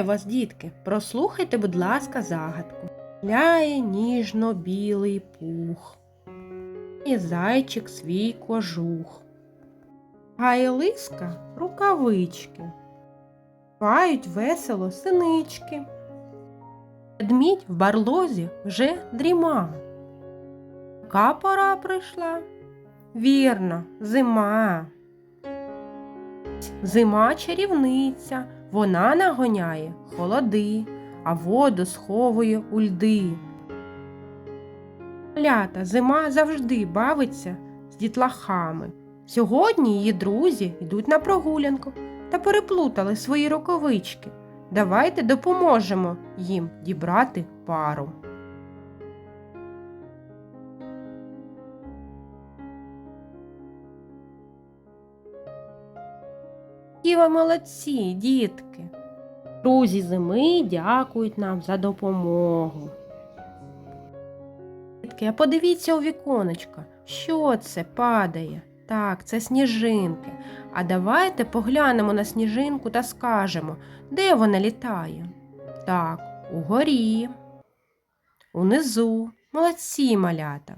Вітаю вас, дітки! Прослухайте, будь ласка, загадку. Ляє ніжно-білий пух, і зайчик свій кожух. Гайлиска рукавички, Пають весело синички. Ведмідь в барлозі вже дріма. Яка пора прийшла? Вірно, зима. Зима чарівниця, вона нагоняє холоди, а воду сховує у льди. Лята, зима завжди бавиться з дітлахами. Сьогодні її друзі йдуть на прогулянку та переплутали свої рукавички. Давайте допоможемо їм дібрати пару. Які ви молодці, дітки. Друзі зими дякують нам за допомогу. Дітки, а подивіться у віконечко, що це падає? Так, це сніжинки. А давайте поглянемо на сніжинку та скажемо, де вона літає. Так, угорі, унизу. Молодці малята.